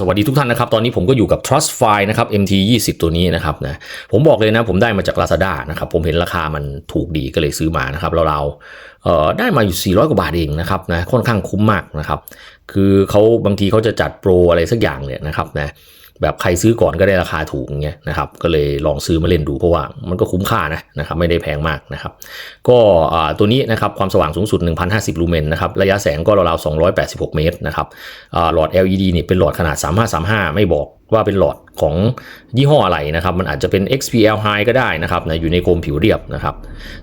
สวัสดีทุกท่านนะครับ ตอนนี้ผมก็อยู่กับ Trust File นะครับ MT 20 ตัวนี้นะครับนะผมบอกเลยนะ ผมได้มาจาก Lazada นะครับ ผมเห็นราคามันถูกดีก็เลยซื้อมานะครับเราเราๆเอ่อได้มาอยู่ 400 กว่าบาทเองนะครับนะค่อนข้างคุ้มมากนะครับ คือเขาบางทีเขาจะจัดโปรอะไรสักอย่างเนี่ยนะครับนะ แบบใครซื้อก่อนก็ได้ราคาถูกอย่างเงี้ยนะครับก็เลยลองซื้อมาเล่นดูเพราะว่ามันก็คุ้มค่านะนะครับไม่ได้แพงมากนะครับก็ตัวนี้นะครับความสว่างสูงสุด 1050 ลูเมนนะครับระยะแสงก็ราวๆ286 เมตรนะครับหลอด LED นี่เป็นหลอดขนาด 3535 ไม่บอกว่าเป็นหลอดของยี่ห้ออะไรนะครับ มันอาจจะเป็น XPL High ก็ได้นะครับนะอยู่ในโคมผิวเรียบนะครับ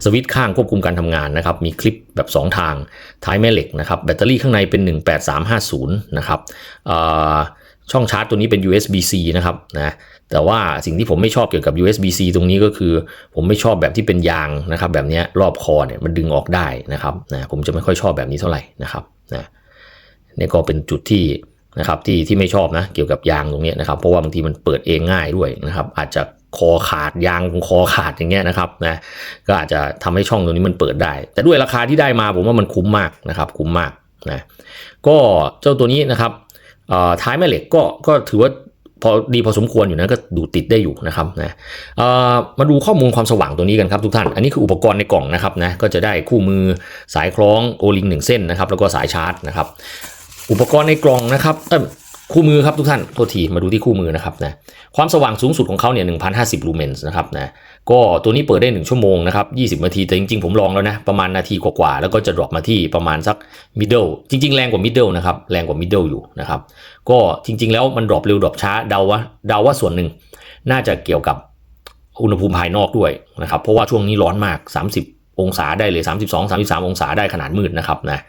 สวิตช์ข้างควบคุมการทำงานนะครับ มีคลิปแบบ 2 ทาง ท้ายแม่เหล็กนะครับ แบตเตอรี่ข้างในเป็น 18350 นะครับอ่า ช่องชาร์จตัวนี้เป็น USB-C นะครับนะแต่ว่าสิ่งที่ผมไม่ชอบเกี่ยวกับ USB-C ตรงนี้ก็คือ ผมไม่ชอบแบบที่เป็นยางนะครับ แบบนี้รอบคอเนี่ยมันดึงออกได้นะครับนะผมจะไม่ค่อยชอบแบบนี้เท่าไหร่นะครับนะนี่ก็เป็นจุดที่นะครับที่ที่ไม่ชอบนะเกี่ยวกับยางตรงนี้นะครับ เพราะว่าบางทีมันเปิดเองง่ายด้วยนะครับ อาจจะคอขาดยางคอขาดอย่างเงี้ยนะครับนะก็อาจจะทำให้ช่องตรงนี้มันเปิดได้ แต่ด้วยราคาที่ได้มาผมว่ามันคุ้มมากนะครับ คุ้มมากนะก็เจ้าตัวนี้นะครับ ท้ายแม่เหล็กก็ก็ถือว่าพอดีพอสมควรอยู่นะก็ดูติดได้อยู่นะครับนะมาดูข้อมูลความสว่างตัวนี้กันครับทุกท่าน อันนี้คืออุปกรณ์ในกล่องนะครับนะก็จะได้คู่มือสายคล้องโอลิงหนึ่งเส้นนะครับแล้วก็สายชาร์จนะครับอุปกรณ์ในกล่องนะครับ คู่มือครับทุกท่านโทษทีมาดูที่คู่มือนะครับนะความสว่างสูงสุดของเขาเนี่ย1,050ลูเมนส์นะครับนะก็ตัวนี้เปิดได้ 1 ชั่วโมงนะครับ 20 นาที แต่จริง ๆ ผมลองแล้วนะ ประมาณนาทีกว่าๆ แล้วก็จะดรอปมาที่ประมาณสัก middle จริง ๆ แรงกว่า middle นะครับแรงกว่า middle อยู่นะครับก็จริง ๆ แล้วมันดรอปเร็วดรอปช้าเดาว่าเดาว่าส่วนหนึ่ง น่าจะเกี่ยวกับอุณหภูมิภายนอกด้วยนะครับเพราะว่าช่วงนี้ร้อนมาก 30 องศาได้เลย 32 33 องศาได้ขนาดมืดนะครับนะ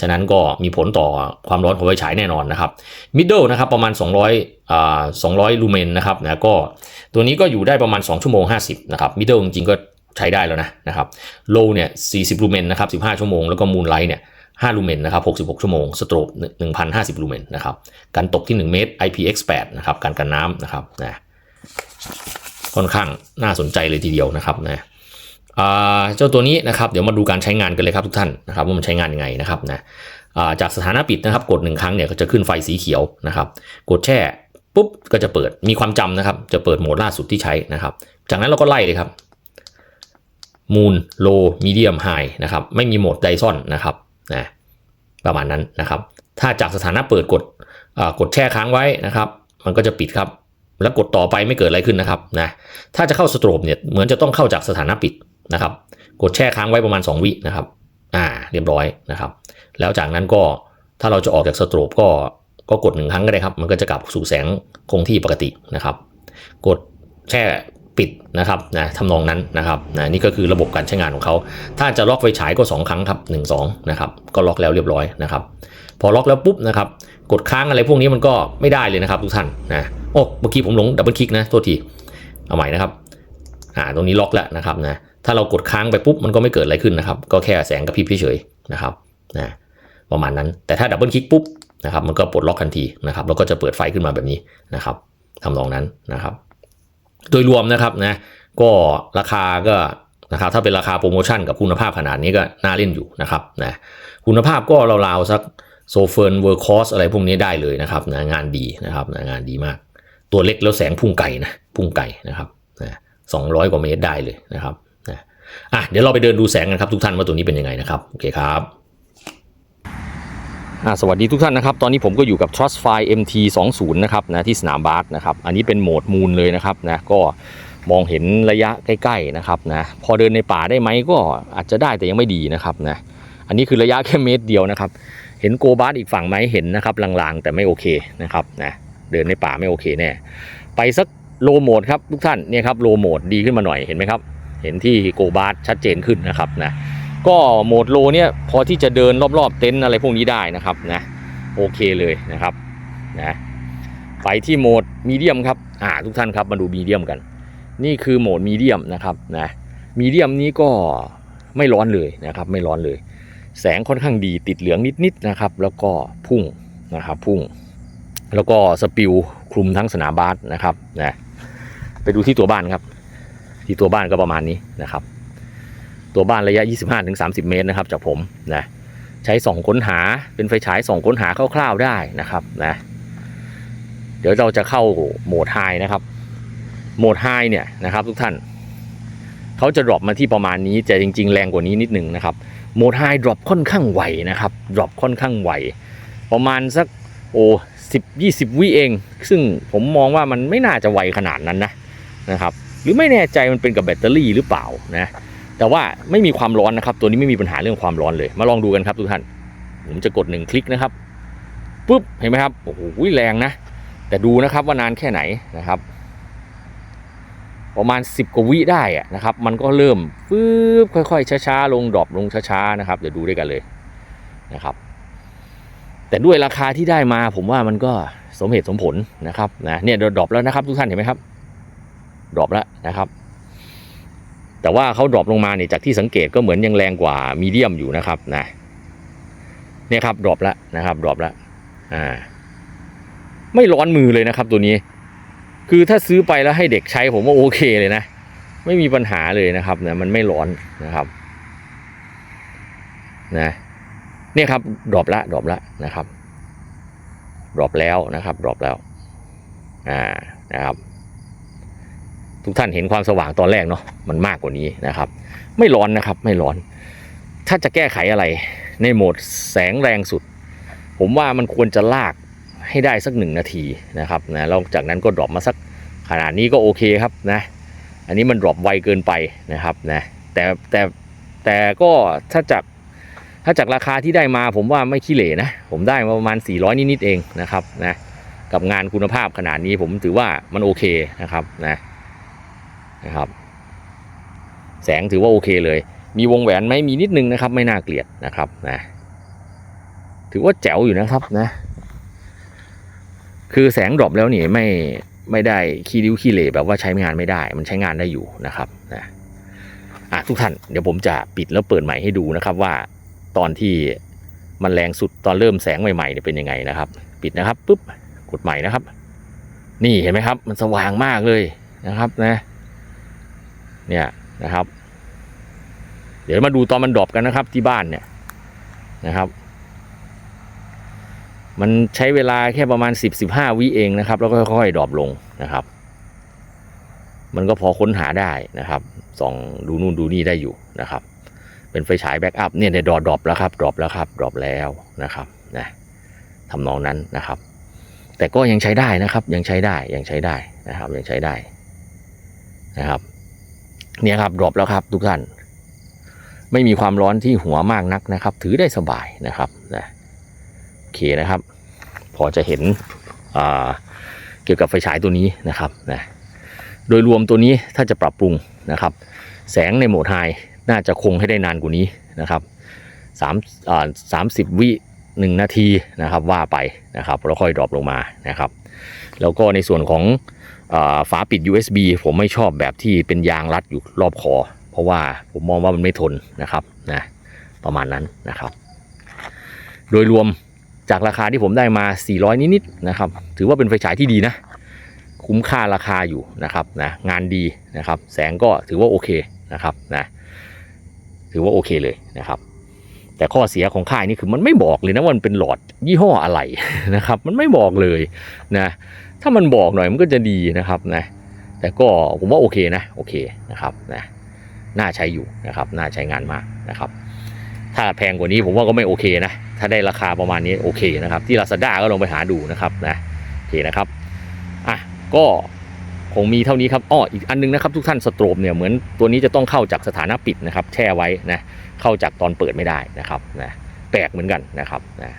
ฉะนั้นก็มีผลต่อความร้อนของไฟฉายแน่นอนนะครับ middle นะครับประมาณ 200อ่า200 ลูเมนนะครับนะก็ตัวนี้ก็อยู่ได้ประมาณ 2 ชั่วโมง 50 นะครับ middle จริงๆก็ใช้ได้แล้วนะนะครับ low เนี่ย 40 ลูเมนนะครับ 15 ชั่วโมง แล้วก็ moonlight เนี่ย5ลูเมนนะครับ66 ชั่วโมง strobe 1,050 ลูเมนนะครับการตกที่ 1 เมตร IPX8 นะครับการกันน้ำนะครับนะค่อนข้างน่าสนใจเลยทีเดียวนะครับนะ เจ้าตัวนี้นะครับเดี๋ยวมาดูการใช้งานกันเลยครับทุกท่านนะครับว่ามันใช้งานยังไงนะครับนะาจากสถานะปิดนะครับ กดหนึ่งครั้งเนี่ยก็จะขึ้นไฟสีเขียวนะครับ กดแช่ปุ๊บก็จะเปิดมีความจำนะครับ จะเปิดโหมดล่าสุดที่ใช้นะครับ จากนั้นเราก็ไล่เลยครับมูนโลมีเดียมไฮนะครับไม่มีโหมดไดซอนนะครับนะประมาณนั้นนะครับ ถ้าจากสถานะเปิดกดกดแช่ค้างไว้นะครับ มันก็จะปิดครับ แล้วกดต่อไปไม่เกิดอะไรขึ้นนะครับนะถ้าจะเข้าสโตรบเนี่ยเหมือนจะต้องเข้าจากสถานะปิด นะครับ กดแช่ค้างไว้ประมาณ 2 วินะครับ อ่า เรียบร้อยนะครับ แล้วจากนั้นก็ถ้าเราจะออกจากสโตรบก็ก็กดหนึ่งครั้งก็ได้ครับ มันก็จะกลับสู่แสงคงที่ปกตินะครับ กดแช่ปิดนะครับนะทำนองนั้นนะครับนะนี่ก็คือระบบการใช้งานของเขา ถ้าจะล็อกไฟฉายก็ 2 ครั้งครับ1 2นะครับ ก็ล็อกแล้วเรียบร้อยนะครับ พอล็อกแล้วปุ๊บนะครับ กดค้างอะไรพวกนี้มันก็ไม่ได้เลยนะครับทุกท่านนะ โอ้ เมื่อกี้ผมหลงดับเบิลคลิกนะ โทษที เอาใหม่นะครับ อ่า ตรงนี้ล็อกแล้วนะครับนะ ถ้าเรากดค้างไปปุ๊บมันก็ไม่เกิดอะไรขึ้นนะครับ ก็แค่แสงกระพริบเฉยๆนะครับนะประมาณนั้น แต่ถ้าดับเบิลคลิกปุ๊บนะครับมันก็ปลดล็อกทันทีนะครับแล้วก็จะเปิดไฟขึ้นมาแบบนี้นะครับทำนองนั้นนะครับ โดยรวมนะครับนะก็ราคาก็นะครับถ้าเป็นราคาโปรโมชั่นกับคุณภาพขนาดนี้ก็น่าเล่นอยู่นะครับนะคุณภาพก็ราวๆสักโซเฟิร์นเวอร์คอสอะไรพวกนี้ได้เลยนะครับนะงานดีนะครับนะงานดีมาก ตัวเล็กแล้วแสงพุ่งไก่นะพุ่งไก่นะครับนะสองร้อยกว่าเมตรได้เลยนะครับ นะอะเดี๋ยวเราไปเดินดูแสงกันครับทุกท่านว่าตัวนี้เป็นยังไงนะครับโอเคครับสวัสดีทุกท่านนะครับ ตอนนี้ผมก็อยู่กับ Trust File MT 2 0นะครับนะที่สนามบาสนะครับ อันนี้เป็นโหมดมูลเลยนะครับนะก็มองเห็นระยะใกล้ๆนะครับนะพอเดินในป่าได้ไหมก็อาจจะได้แต่ยังไม่ดีนะครับนะอันนี้คือระยะแค่เมตรเดียวนะครับ เห็นโกบาสอีกฝั่งไหมเห็นนะครับลางๆ แต่ไม่โอเคนะครับนะเดินในป่าไม่โอเคแน่ไปสักโลโหมดครับทุกท่านเนี่ยครับโลโหมดดีขึ้นมาหน่อยเห็นไหมครับ เห็นที่โกบาสชัดเจนขึ้นนะครับนะก็โหมดโลเนี่ยพอที่จะเดินรอบๆเต็นท์อะไรพวกนี้ได้นะครับนะโอเคเลยนะครับนะไปที่โหมดมีเดียมครับอ่าทุกท่านครับมาดูมีเดียมกัน นี่คือโหมดมีเดียมนะครับนะมีเดียมนี้ก็ไม่ร้อนเลยนะครับ ไม่ร้อนเลย แสงค่อนข้างดีติดเหลืองนิดๆนะครับ แล้วก็พุ่งนะครับพุ่ง แล้วก็สปิลคลุมทั้งสนามบาสนะครับนะไปดูที่ตัวบ้านครับ ที่ตัวบ้านก็ประมาณนี้นะครับ ตัวบ้านระยะ 25-30 เมตรนะครับ จากผมนะใช้ส่องค้นหาเป็นไฟฉายส่องค้นหาคร่าวๆได้นะครับนะเดี๋ยวเราจะเข้าโหมดไฮนะครับ โหมดไฮเนี่ยนะครับ ทุกท่านเขาจะดรอปมาที่ประมาณนี้แต่จริง ๆ แรงกว่านี้นิดหนึ่งนะครับโหมดไฮดรอปค่อนข้างไวนะครับดรอปค่อนข้างไวประมาณสักโอ้สิบยี่สิบวิเอง ซึ่งผมมองว่ามันไม่น่าจะไวขนาดนั้นนะนะครับ หรือไม่แน่ใจมันเป็นกับแบตเตอรี่หรือเปล่านะแต่ว่าไม่มีความร้อนนะครับ ตัวนี้ไม่มีปัญหาเรื่องความร้อนเลย มาลองดูกันครับทุกท่าน ผมจะกดหนึ่งคลิกนะครับปุ๊บเห็นไหมครับโอ้โหแรงนะ แต่ดูนะครับว่านานแค่ไหนนะครับ ประมาณ 10กว่าวิได้อะนะครับ มันก็เริ่มฟืบค่อยๆช้าๆลงดรอปลงช้าๆนะครับเดี๋ยวดูด้วยกันเลยนะครับ แต่ด้วยราคาที่ได้มาผมว่ามันก็สมเหตุสมผลนะครับนะเนี่ยดรอปแล้วนะครับทุกท่านเห็นไหมครับ ดรอปแล้วนะครับ แต่ว่าเขาดรอปลงมาเนี่ยจากที่สังเกตก็เหมือนยังแรงกว่ามีเดียมอยู่นะครับนะเนี่ยครับดรอปแล้วนะครับดรอปแล้วอ่าไม่ร้อนมือเลยนะครับตัวนี้ คือถ้าซื้อไปแล้วให้เด็กใช้ผมว่าโอเคเลยนะ ไม่มีปัญหาเลยนะครับเนะมันไม่ร้อนนะครับนะเนี่ยครับดรอปละดรอปละนะครับดรอปแล้วนะครับดรอปแล้วอ่านะครับ ทุกท่านเห็นความสว่างตอนแรกเนาะมันมากกว่านี้นะครับ ไม่ร้อนนะครับไม่ร้อน ถ้าจะแก้ไขอะไรในโหมดแสงแรงสุด ผมว่ามันควรจะลากให้ได้สักหนึ่งนาทีนะครับนะแล้วจากนั้นก็ดรอปมาสักขนาดนี้ก็โอเคครับนะ อันนี้มันดรอปไวเกินไปนะครับนะแต่แต่แต่ก็ถ้าจากถ้าจากราคาที่ได้มาผมว่าไม่ขี้เหร่นะ ผมได้มาประมาณ 400 นิดๆเองนะครับนะกับงานคุณภาพขนาดนี้ผมถือว่ามันโอเคนะครับนะ นะครับ แสงถือว่าโอเคเลย มีวงแหวนไหมมีนิดนึงนะครับ ไม่น่าเกลียดนะครับนะถือว่าแจ๋วอยู่นะครับนะ คือแสงดรอปแล้วนี่ไม่ไม่ได้ขี้ริ้วขี้เหร่แบบว่าใช้งานไม่ได้ มันใช้งานได้อยู่นะครับนะอะทุกท่านเดี๋ยวผมจะปิดแล้วเปิดใหม่ให้ดูนะครับว่าตอนที่มันแรงสุดตอนเริ่มแสงใหม่ๆเนี่ยเป็นยังไงนะครับ ปิดนะครับปุ๊บกดใหม่นะครับ นี่เห็นไหมครับ มันสว่างมากเลยนะครับนะ เนี่ยนะครับ เดี๋ยวมาดูตอนมันดรอปกันนะครับที่บ้านเนี่ยนะครับ มันใช้เวลาแค่ประมาณ 10-15 วิเองนะครับ แล้วก็ค่อยๆดรอปลงนะครับ มันก็พอค้นหาได้นะครับส่องดูนู่นดูนี่ได้อยู่นะครับ เป็นไฟฉายแบ็กอัพเนี่ยในดอดรอปแล้วครับดรอปแล้วครับดรอปแล้วนะครับนะทำนองนั้นนะครับ แต่ก็ยังใช้ได้นะครับ ยังใช้ได้ยังใช้ได้นะครับ ยังใช้ได้นะครับ เนี่ยครับดรอปแล้วครับ ทุกท่าน ไม่มีความร้อนที่หัวมากนักนะครับ ถือได้สบายนะครับนะโอเคนะครับ พอจะเห็นเกี่ยวกับไฟฉายตัวนี้นะครับนะโดยรวมตัวนี้ถ้าจะปรับปรุงนะครับ แสงในโหมดไฮน่าจะคงให้ได้นานกว่านี้นะครับสามสามสิบวิหนึ่งนาทีนะครับว่าไปนะครับแล้วค่อยดรอปลงมานะครับ แล้วก็ในส่วนของ ฝาปิด USB ผมไม่ชอบแบบที่เป็นยางรัดอยู่รอบคอ เพราะว่าผมมองว่ามันไม่ทนนะครับนะประมาณนั้นนะครับ โดยรวมจากราคาที่ผมได้มา 400 นิดๆนะครับ ถือว่าเป็นไฟฉายที่ดีนะ คุ้มค่าราคาอยู่นะครับนะงานดีนะครับ แสงก็ถือว่าโอเคนะครับนะถือว่าโอเคเลยนะครับ แต่ข้อเสียของค่ายนี่คือมันไม่บอกเลยนะว่ามันเป็นหลอดยี่ห้ออะไรนะครับ มันไม่บอกเลยนะ ถ้ามันบอกหน่อยมันก็จะดีนะครับนะแต่ก็ผมว่าโอเคนะโอเคนะครับนะน่าใช้อยู่นะครับน่าใช้งานมากนะครับ ถ้าแพงกว่านี้ผมว่าก็ไม่โอเคนะ ถ้าได้ราคาประมาณนี้โอเคนะครับ ที่ Lazada ก็ลองไปหาดูนะครับนะโอเคนะครับอะก็คงมีเท่านี้ครับอ้ออีกอันนึงนะครับทุกท่านสโตรบเนี่ยเหมือนตัวนี้จะต้องเข้าจากสถานะปิดนะครับ แช่ไว้นะเข้าจากตอนเปิดไม่ได้นะครับนะแปลกเหมือนกันนะครับนะ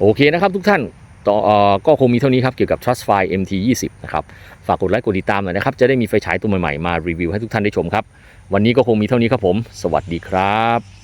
โอเคนะครับทุกท่าน ต่อออก็คงมีเท่านี้ครับ เกี่ยวกับ Trustfire MT20 นะครับ ฝากกดไลค์กดติดตามหน่อยนะครับ จะได้มีไฟฉายตัวใหม่ๆ มารีวิวให้ทุกท่านได้ชมครับ วันนี้ก็คงมีเท่านี้ครับผม สวัสดีครับ